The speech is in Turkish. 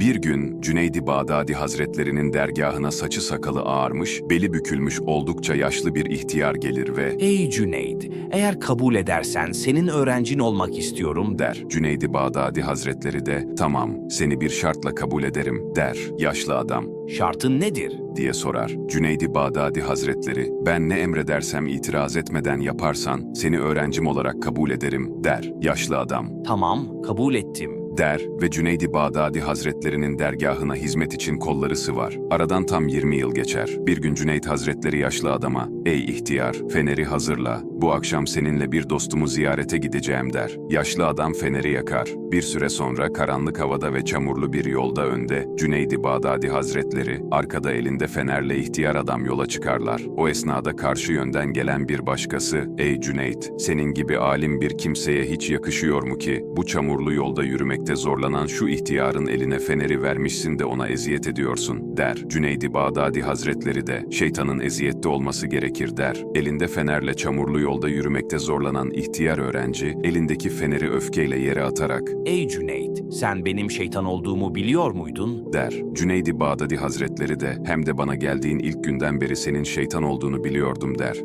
Bir gün Cüneydi Bağdadi Hazretlerinin dergahına saçı sakalı ağarmış, beli bükülmüş oldukça yaşlı bir ihtiyar gelir ve Ey Cüneyd, eğer kabul edersen senin öğrencin olmak istiyorum der. Cüneydi Bağdadi Hazretleri de tamam seni bir şartla kabul ederim der. Yaşlı adam Şartın nedir? diye sorar. Cüneydi Bağdadi Hazretleri, ben ne emredersem itiraz etmeden yaparsan seni öğrencim olarak kabul ederim der. Yaşlı adam Tamam, kabul ettim. Der ve Cüneydi Bağdadi Hazretlerinin dergahına hizmet için kolları sıvar. Aradan tam 20 yıl geçer. Bir gün Cüneyt Hazretleri yaşlı adama, ''Ey ihtiyar, feneri hazırla. Bu akşam seninle bir dostumu ziyarete gideceğim.'' der. Yaşlı adam feneri yakar. Bir süre sonra karanlık havada ve çamurlu bir yolda önde Cüneydi Bağdadi Hazretleri, arkada elinde fenerle ihtiyar adam yola çıkarlar. O esnada karşı yönden gelen bir başkası, ''Ey Cüneyt, senin gibi alim bir kimseye hiç yakışıyor mu ki bu çamurlu yolda yürümekte zorlanan şu ihtiyarın eline feneri vermişsin de ona eziyet ediyorsun?'' der. Cüneydi Bağdadi Hazretleri de, ''Şeytanın eziyette olması gerekir.'' der. Elinde fenerle çamurlu yolda yürümekte zorlanan ihtiyar öğrenci, elindeki feneri öfkeyle yere atarak, Ey Cüneyd, sen benim şeytan olduğumu biliyor muydun? der. Cüneydi Bağdadi Hazretleri de hem de bana geldiğin ilk günden beri senin şeytan olduğunu biliyordum der.